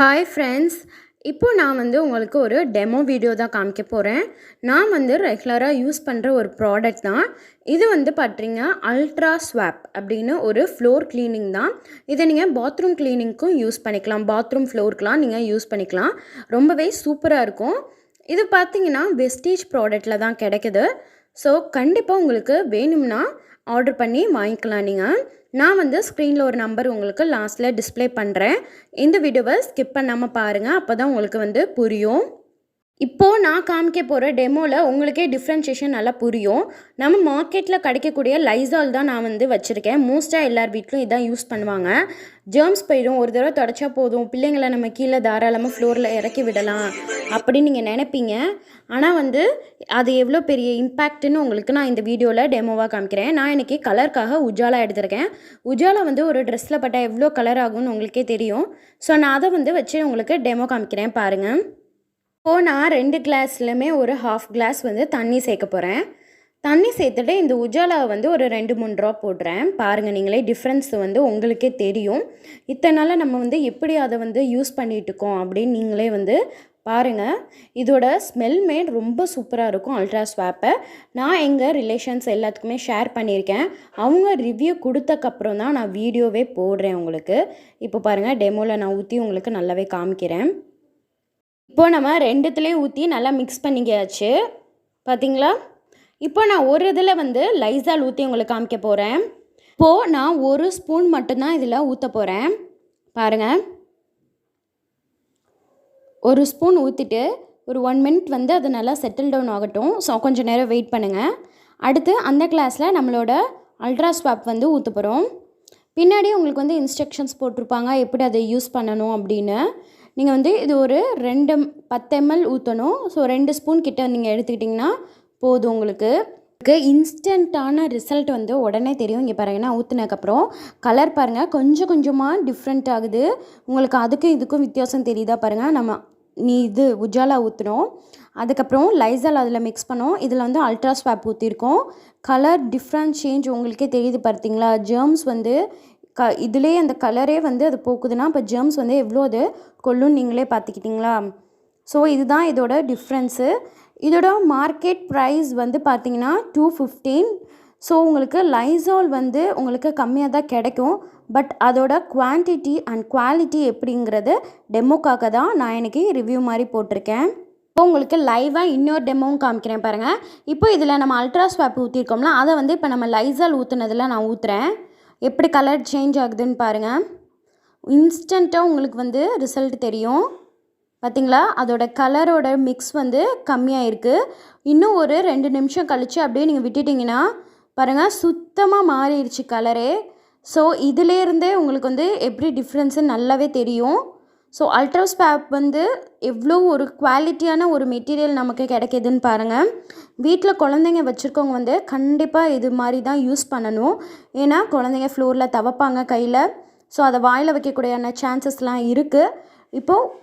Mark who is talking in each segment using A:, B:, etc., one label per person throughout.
A: Hi friends இப்போ நான் வந்து உங்களுக்கு ஒரு டெமோ வீடியோ தான் காமிக்க போகிறேன் நான் வந்து ரெகுலராக யூஸ் பண்ணுற ஒரு ப்ராடக்ட் தான். இது வந்து பார்த்தீங்க அல்ட்ரா ஸ்வாப் அப்படின்னு ஒரு ஃப்ளோர் க்ளீனிங் தான். இதை நீங்கள் பாத்ரூம் க்ளீனிங்க்கும் யூஸ் பண்ணிக்கலாம். பாத்ரூம் ஃப்ளோருக்குலாம் நீங்கள் யூஸ் பண்ணிக்கலாம். ரொம்பவே சூப்பராக இருக்கும். இது பார்த்தீங்கன்னா வெஸ்டேஜ் ப்ராடக்டில் தான் கிடைக்குது. ஸோ கண்டிப்பாக உங்களுக்கு வேணும்னா ஆர்டர் பண்ணி வாங்கிக்கலாம் நீங்கள் நான் வந்து ஸ்க்ரீனில் ஒரு நம்பர் உங்களுக்கு லாஸ்ட்டில் டிஸ்ப்ளே பண்ணுறேன் இந்த வீடியோவை ஸ்கிப் பண்ணாமல் பாருங்கள் அப்போ தான் உங்களுக்கு வந்து புரியும். இப்போது நான் காமிக்க போகிற டெமோவில் உங்களுக்கே டிஃப்ரென்ஷியேஷன் நல்லா புரியும். நம்ம மார்க்கெட்டில் கிடைக்கக்கூடிய லைசால் தான் நான் வந்து வச்சுருக்கேன். மோஸ்ட்டாக எல்லார் வீட்லையும் இதான் யூஸ் பண்ணுவாங்க. ஜேர்ம்ஸ் போயிடும். ஒரு தடவை தொடச்சா போதும். பிள்ளைங்களை நம்ம கீழே தாராளமாக ஃப்ளோரில் இறக்கி விடலாம் அப்படின்னு நீங்கள் நினைப்பீங்க. ஆனால் வந்து அது எவ்வளோ பெரிய இம்பேக்ட்டுன்னு உங்களுக்கு நான் இந்த வீடியோவில் டெமோவாக காமிக்கிறேன். நான் இன்றைக்கி கலருக்காக உஜாலா எடுத்திருக்கேன். உஜாலா வந்து ஒரு ட்ரெஸ்ஸில் பட்டால் எவ்வளோ கலர் ஆகும்னு உங்களுக்கே தெரியும். ஸோ நான் அதை வந்து வச்சு உங்களுக்கு டெமோ காமிக்கிறேன். பாருங்கள் இப்போது நான் ரெண்டு கிளாஸ்லையுமே ஒரு ஹாஃப் கிளாஸ் வந்து தண்ணி சேர்க்க போகிறேன் தண்ணி சேர்த்துட்டு இந்த உஜாலாவை வந்து ஒரு ரெண்டு மூணு ட்ராப் போடுறேன் பாருங்கள் நீங்களே டிஃப்ரென்ஸ் வந்து உங்களுக்கே தெரியும். இத்தனை நாளாக நம்ம வந்து எப்படி அதை வந்து யூஸ் பண்ணிகிட்ருக்கோம் இருக்கோம் அப்படின்னு நீங்களே வந்து பாருங்கள் இதோட ஸ்மெல் மேட் ரொம்ப சூப்பராக இருக்கும் அல்ட்ரா ஸ்வாப்பை நான் எங்கள் ரிலேஷன்ஸ் எல்லாத்துக்குமே ஷேர் பண்ணியிருக்கேன். அவங்க ரிவ்யூ கொடுத்தக்கப்புறம் தான் நான் வீடியோவே போடுறேன் உங்களுக்கு. இப்போ பாருங்கள் டெமோவில் நான் ஊற்றி உங்களுக்கு நல்லாவே காமிக்கிறேன். இப்போது நம்ம ரெண்டுத்துலேயும் ஊற்றி நல்லா மிக்ஸ் பண்ணிக்காச்சு பார்த்தீங்களா இப்போ நான் ஒரு இதில் வந்து லைசால் ஊற்றி உங்களுக்கு காமிக்க போகிறேன் இப்போது நான் ஒரு ஸ்பூன் மட்டும்தான் இதில் ஊற்ற போகிறேன் பாருங்கள் ஒரு ஸ்பூன் ஊற்றிட்டு ஒரு ஒன் மினிட் வந்து அது நல்லா செட்டில் டவுன் ஆகட்டும். ஸோ கொஞ்சம் நேரம் வெயிட் பண்ணுங்கள் அடுத்து அந்த கிளாஸில் நம்மளோட அல்ட்ரா ஸ்வாப் வந்து ஊற்ற போகிறோம் பின்னாடி உங்களுக்கு வந்து இன்ஸ்ட்ரக்ஷன்ஸ் போட்டிருப்பாங்க. எப்படி அதை யூஸ் பண்ணணும் அப்படின்னு. நீங்கள் வந்து இது ஒரு ரெண்டு பத்து எம்எல் ஊற்றணும் ஸோ ரெண்டு ஸ்பூன் கிட்ட நீங்கள் எடுத்துக்கிட்டிங்கன்னா போதும் உங்களுக்கு. இன்ஸ்டண்ட்டான ரிசல்ட் வந்து உடனே தெரியும். இங்கே பாருங்கன்னா ஊற்றுனதுக்கப்புறம் கலர் பாருங்கள் கொஞ்சம் கொஞ்சமாக டிஃப்ரெண்ட் ஆகுது. உங்களுக்கு அதுக்கும் இதுக்கும் வித்தியாசம் தெரியுதா பாருங்கள் நம்ம நீ இது உஜாலா ஊற்றுனோம் அதுக்கப்புறம் லைசால் அதில் மிக்ஸ் பண்ணோம். இதில் வந்து அல்ட்ரா ஸ்வாப் ஊற்றிருக்கோம் கலர் டிஃப்ரெண்ட் சேஞ்ச் உங்களுக்கே தெரியுது பார்த்தீங்களா ஜேர்ம்ஸ் வந்து க இதிலே அந்த கலரே வந்து அது போக்குதுன்னா இப்போ ஜெர்ம்ஸ் வந்து எவ்வளோ அது கொல்லுன்னு நீங்களே பார்த்துக்கிட்டிங்களா ஸோ இதுதான் இதோட டிஃப்ரென்ஸு இதோட மார்க்கெட் ப்ரைஸ் வந்து பார்த்திங்கன்னா டூ ஃபிஃப்டீன் ஸோ உங்களுக்கு லைசால் வந்து உங்களுக்கு கம்மியாக தான் கிடைக்கும். பட் அதோட குவான்டிட்டி அண்ட் குவாலிட்டி எப்படிங்கிறது டெமோக்காக தான் நான் இன்றைக்கி ரிவ்யூ மாதிரி போட்டிருக்கேன். இப்போ உங்களுக்கு லைவாக இன்னொரு டெமோவும் காமிக்கிறேன் பாருங்கள் இப்போ இதில் நம்ம அல்ட்ரா ஸ்வாப் ஊற்றிருக்கோம்ல அதை வந்து இப்போ நம்ம லைசால் ஊற்றுனதில் நான் ஊற்றுறேன் எப்படி கலர் சேஞ்ச் ஆகுதுன்னு பாருங்கள் இன்ஸ்டண்ட்டாக உங்களுக்கு வந்து ரிசல்ட் தெரியும். பார்த்தீங்களா அதோட கலரோட மிக்ஸ் வந்து கம்மியாக இருக்குது இன்னும் ஒரு ரெண்டு நிமிஷம் கழித்து அப்படியே நீங்கள் விட்டுட்டிங்கன்னா பாருங்கள் சுத்தமாக மாறிடுச்சு கலரே ஸோ இதிலேருந்தே உங்களுக்கு வந்து எப்படி டிஃப்ரென்ஸுன்னு நல்லாவே தெரியும். ஸோ அல்ட்ராஸ்பேப் வந்து எவ்வளோ ஒரு குவாலிட்டியான ஒரு மெட்டீரியல் நமக்கு கிடைக்கிதுன்னு பாருங்கள் வீட்டில் குழந்தைங்க வச்சுருக்கவங்க வந்து கண்டிப்பாக இது மாதிரி தான் யூஸ் பண்ணணும். ஏன்னா குழந்தைங்க ஃப்ளோரில் தவப்பாங்க கையில். ஸோ அதை வாயில் வைக்கக்கூடியான சான்சஸ்லாம் இருக்குது இப்போது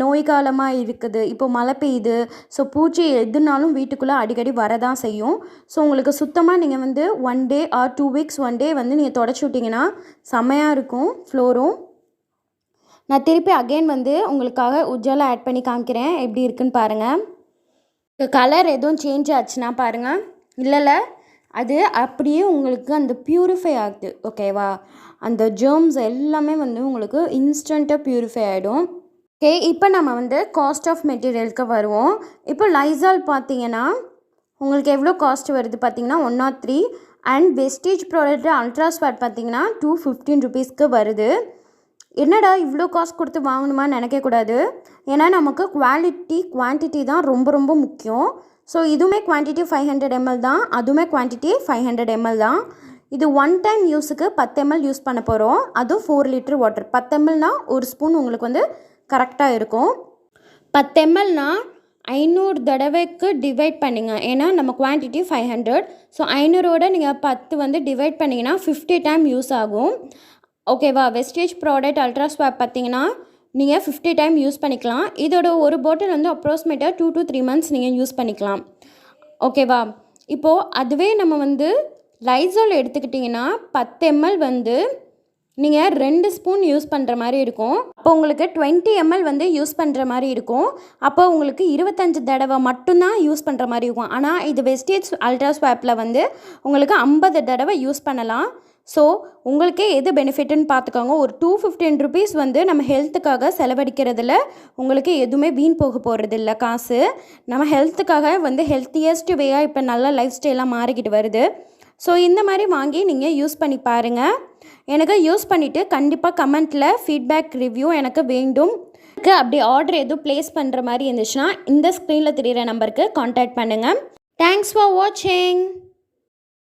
A: நோய் காலமாக இருக்குது. இப்போ மழை பெய்யுது. ஸோ பூச்சி எதுனாலும் வீட்டுக்குள்ளே அடிக்கடி வரதான் செய்யும். ஸோ உங்களுக்கு சுத்தமாக நீங்கள் வந்து one day or two weeks one day வந்து நீங்கள் தொடச்சி விட்டிங்கன்னா செம்மையாக இருக்கும் ஃப்ளோரும் நான் திருப்பி அகெயின் வந்து உங்களுக்காக உஜ்ஜாலா ஆட் பண்ணி காமிக்கிறேன். எப்படி இருக்குன்னு பாருங்கள் கலர் எதுவும் சேஞ்ச் ஆச்சுன்னா பாருங்கள் இல்லைல்ல அது அப்படியே உங்களுக்கு அந்த ப்யூரிஃபை ஆகுது. ஓகேவா அந்த ஜேர்ம்ஸ் எல்லாமே வந்து உங்களுக்கு இன்ஸ்டண்ட்டாக ப்யூரிஃபை ஆகிடும் ஓகே இப்போ நம்ம வந்து காஸ்ட் ஆஃப் மெட்டீரியலுக்கு வருவோம். இப்போ லைசால் பார்த்தீங்கன்னா உங்களுக்கு எவ்வளோ காஸ்ட் வருது பார்த்தீங்கன்னா one nought three and wastage product ultra swab பார்த்தீங்கன்னா டூ ஃபிஃப்டீன் ருபீஸ்க்கு வருது. என்னடா இவ்வளோ காசு கொடுத்து வாங்கணுமான்னு நினைக்கக்கூடாது ஏன்னா நமக்கு குவாலிட்டி குவான்டிட்டி தான் ரொம்ப ரொம்ப முக்கியம். ஸோ இதுவுமே குவான்டிட்டி ஃபைவ் ஹண்ட்ரட் எம்எல் தான். அதுவுமே குவான்டிட்டி ஃபைவ் ஹண்ட்ரட் எம்எல் தான். இது ஒன் டைம் யூஸுக்கு பத்து எம்எல் யூஸ் பண்ண போகிறோம் அதுவும் ஃபோர் லிட்டர் வாட்டர் பத்து எம்எல்னால் ஒரு ஸ்பூன் உங்களுக்கு வந்து கரெக்டாக இருக்கும். பத்து எம்எல்னால் ஐநூறு தடவைக்கு டிவைட் பண்ணிங்க. ஏன்னா நம்ம குவான்டிட்டி ஃபைவ் ஹண்ட்ரட் ஸோ ஐநூறோட நீங்கள் பத்து வந்து டிவைட் பண்ணிங்கன்னா ஃபிஃப்டி டைம் யூஸ் ஆகும். ஓகேவா வெஸ்டேஜ் ப்ராடக்ட் அல்ட்ரா ஸ்வாப் பார்த்தீங்கன்னா நீங்கள் ஃபிஃப்டி டைம் யூஸ் பண்ணிக்கலாம். இதோட ஒரு பாட்டில் வந்து அப்ராக்சிமேட்டாக டூ டு த்ரீ மந்த்ஸ் நீங்கள் யூஸ் பண்ணிக்கலாம். ஓகேவா இப்போது அதுவே நம்ம வந்து லைசால் எடுத்துக்கிட்டிங்கன்னா பத்து எம்எல் வந்து நீங்கள் ரெண்டு ஸ்பூன் யூஸ் பண்ணுற மாதிரி இருக்கும். அப்போ உங்களுக்கு டுவெண்ட்டி எம்எல் வந்து யூஸ் பண்ணுற மாதிரி இருக்கும். அப்போ உங்களுக்கு இருபத்தஞ்சு தடவை மட்டும்தான் யூஸ் பண்ணுற மாதிரி இருக்கும். ஆனால் இது வெஸ்டேஜ் அல்ட்ரா ஸ்வாப்பில் வந்து உங்களுக்கு ஐம்பது தடவை யூஸ் பண்ணலாம். ஸோ உங்களுக்கே எது பெனிஃபிட்டுன்னு பார்த்துக்கோங்க. ஒரு டூ ஃபிஃப்டின் ருபீஸ் வந்து நம்ம ஹெல்த்துக்காக செலவழிக்கிறதுல உங்களுக்கு எதுவுமே வீண் போக போகிறது இல்லை காசு. நம்ம ஹெல்த்துக்காக வந்து ஹெல்த்தியஸ்ட் வேயாக இப்போ நல்ல லைஃப் ஸ்டைலாக மாறிக்கிட்டு வருது. ஸோ இந்த மாதிரி வாங்கி நீங்கள் யூஸ் பண்ணி பாருங்கள் எனக்கு யூஸ் பண்ணிவிட்டு கண்டிப்பாக கமெண்ட்டில் ஃபீட்பேக் ரிவ்யூ எனக்கு வேண்டும். எனக்கு அப்படி ஆர்டர் எதுவும் ப்ளேஸ் பண்ணுற மாதிரி இருந்துச்சுன்னா இந்த ஸ்க்ரீனில் தெரிகிற நம்பருக்கு காண்டாக்ட் பண்ணுங்கள் தேங்க்ஸ் ஃபார் வாட்சிங்